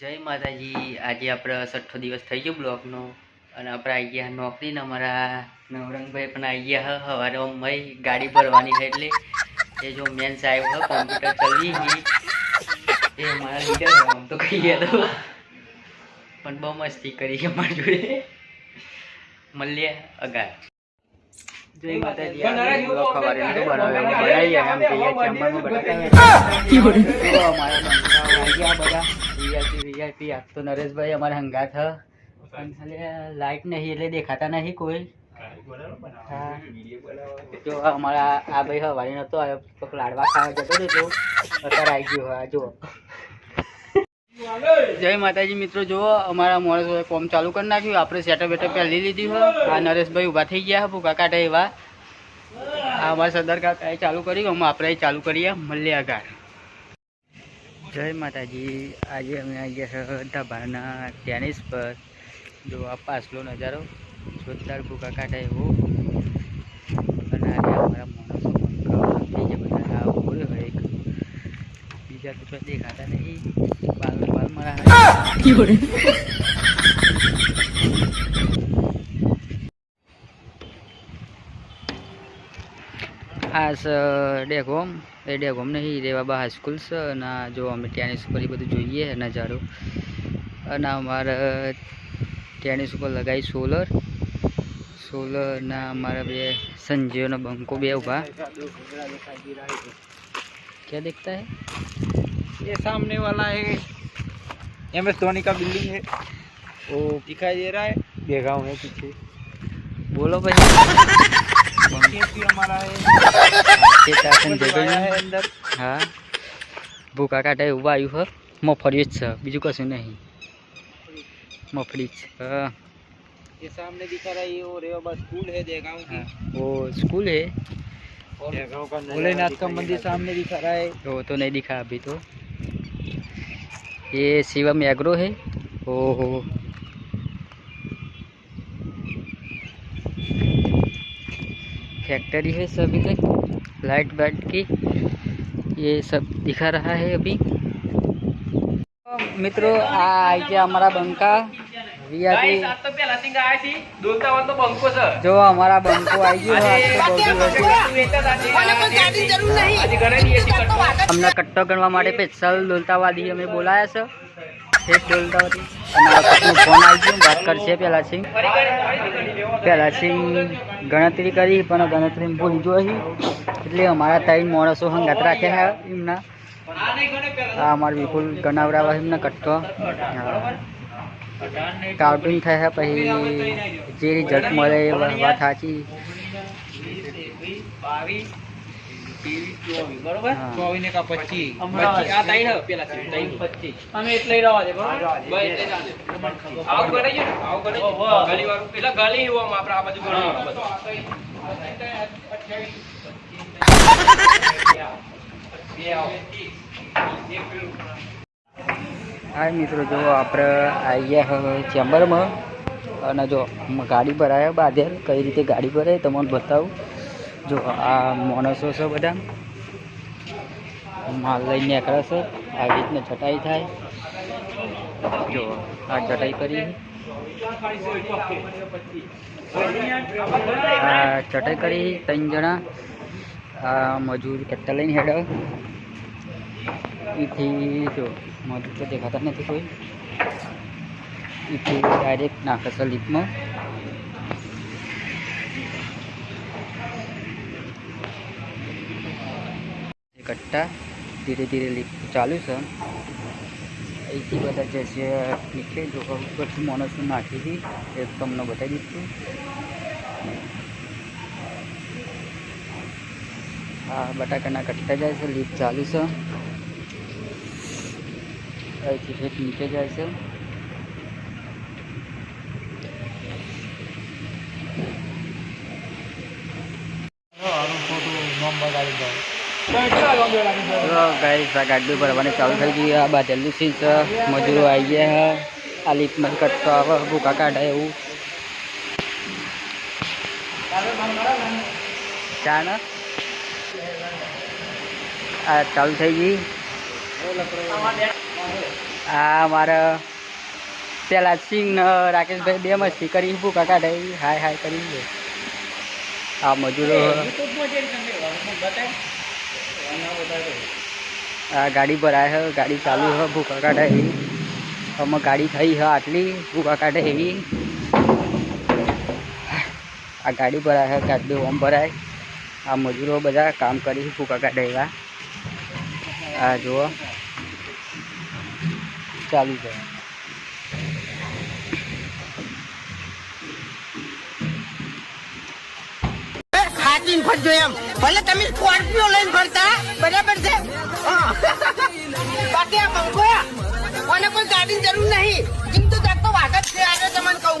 જય માતાજી. આજે આપણે છઠ્ઠો દિવસ થઈ ગયો બ્લોકનો અને આપણે આવી ગયા નોકરીને. અમારા નવરંગભાઈ પણ આવી ગયા સવારે મય ગાડી ભરવાની છે એટલે. એ જો મેન સાહેબ હોય કોમ્પ્યુટર ચલવી ગઈ એ અમારા લીડર આમ તો કહીએ તો. પણ બહુ મસ્તી કરી અમારી જોડે. મળીએ અગાર. જય માતાજી. બનાવીએ એમ કહીએ ગયા બધા? તો નરેશભાઈ અમારા લાઈટ નહીં એટલે દેખાતા નહીં કોઈ. જો અમારા આ ભાઈ હવારી નતો આવ્યો લાડવા ખાવા જતો હતો અત્યારે આવી ગયો જુઓ. જય માતાજી મિત્રો, જુઓ, અમારા માણસોએ કોમ ચાલુ કરી નાખ્યું. આપણે સેટર બેટર પહેલી લીધી હોય. આ નરેશભાઈ ઊભા થઈ ગયા ભૂકા કાઢે એવા. આ અમારા સરદાર કાકાએ ચાલુ કર્યું. અમે આપણે ચાલુ કરીએ આગળ. જય માતાજી. આજે અમે આવી ગયા છે ધાબાના ટેનિસ પર. જો આ નજારો. જોરદાર ભૂકા કાઢે એવો. અને આજે અમારા માણસો બધા એક બીજા તો દેખાતા નહીં. 有人。હાસ ડેક હોમ એ ડેક હોમ નહીં રે બાબા હાઈસ્કૂલ છે અને જો અમે ટેનિસ ઉપર એ બધું જોઈએ નજારો. અને અમારે eh, ટેનિસ ઉપર લગાવી સોલર સોલર સોલરના અમારા બે સંજીવનો બંકો બે ઊભા. ક્યાં દેખતા હે? એ સામને વાલા एम एस धोनी का बिल्डिंग है वो दिखाई दे रहा है देखा हूँ पीछे बोलो भाई खेती हमारा है ચેતા સંજયભાઈ है अंदर હા ભૂકા કાંઠે ઊભા આવ્યું હ મફળી જ છે બીજું કશું નહીં મફળી જ છે હા ये सामने दिखा रहा है ये वो रेवाबा स्कूल है देगांव की हाँ, वो स्कूल है और भोलेनाथ का मंदिर सामने दिखा रहा है वो तो नहीं दिखा अभी तो ये शिवम एग्रो है ओहो फैक्ट्री है सभी का लाइट वाइट की ये सब दिखा रहा है अभी મિત્રો આ આવી ગયા અમારા બંકા વીઆઈપી જો અમારા બંકો આવી ગયો આજ તો બહુ દિવસે અમને કટ્ટો ગણવા માટે સ્પેશિયલ દોલતાવાદી અમે બોલાયા છે. એક દોલતાવાદી અને ફોન આવી ગયો વાત કરશે પહેલા સિંહ પહેલા સિંહ ગણતરી કરી પણ ગણતરી ભૂલી જોઈ. એટલે અમારા ત્રણ માણસો હંગાત રાખ્યા એમના. આ અમારે બિલકુલ ગણાવડાવા એમને કટ્ટો. થયા થાય પછી જે રિઝલ્ટ મળે એ વાત સાચી. હા. ચોવીસ ને કા પચીસ આ તાઈ પેલા છે, તાઈ. અમે એટલે રહેવા દે બરોબર? બસ એટલે જ આજે. આવું ગણાય છે આવું ગણાય છે? વાહ. પેલા ગલી એવું આપણે આ બાજુ ગણાય હા મિત્રો જો આપણે આવ્યા ચેમ્બરમાં અને જો ગાડી ભરાયા બાધેલ કઈ રીતે ગાડી ભરાય તમને બતાવું. જો આ માણસો છે બધા. માલ લઈને નીકળે છે. આવી રીતના ચટાઈ થાય. જો આ ચટાઈ કરી આ ચટાઈ કરી ત્રણ જણા. આ મજૂર કટ્ટા લઈને હેડો. એથી જો મજૂર તો દેખાતા નથી કોઈ. એથી ડાયરેક્ટ નાખે છે લીપમાં કટ્ટા ધીરે ધીરે લીપ ચાલુ છે. અહીંથી બધા જે છે નીકળે, જો ઉપરથી માણસો નાખી હતી એ તમને બતાવી દીધું આ બટાકાના કટ્ટા જાય છે, લીપ ચાલુ છે. અહીંથી ઠેઠ નીચે જાય છે. ગાઈસ આ ગાડી ભરવાની ચાલુ થઈ ગઈ આ બાજુ સીન છે. મજૂરો આવી ગયા છે. આ લીપમાં કટતો આવે ભૂકા કાઢે એવું. ચા ને? આ ચાલુ થઈ ગઈ. આ મારા પેલા સિંહ ને રાકેશભાઈ બે મસ્તી કરી ભૂકા કાઢે હાય હાય કરી. આ મજૂરો આ ગાડી ભરાય છે ગાડી ચાલુ હ ભૂકા કાઢે એવી. હમણાં ગાડી થઈ છે આટલી ભૂકા કાઢે એવી. આ ગાડી ભરાય છે ગાડી ઓમ ભરાય. આ મજૂરો બધા કામ કરી ભૂકા કાઢે એવા. આ જુઓ. ચાલુ છે. ખાતીને ફરજો એમ. ભલે તમે સ્કોર્પિયો લઈને ફરતા બરાબર છે? હા. બાકી આ બંકો કોને કોઈ ગાડીની જરૂર નહીં. જીમતો તો વાત જ છે આજે તમને કહું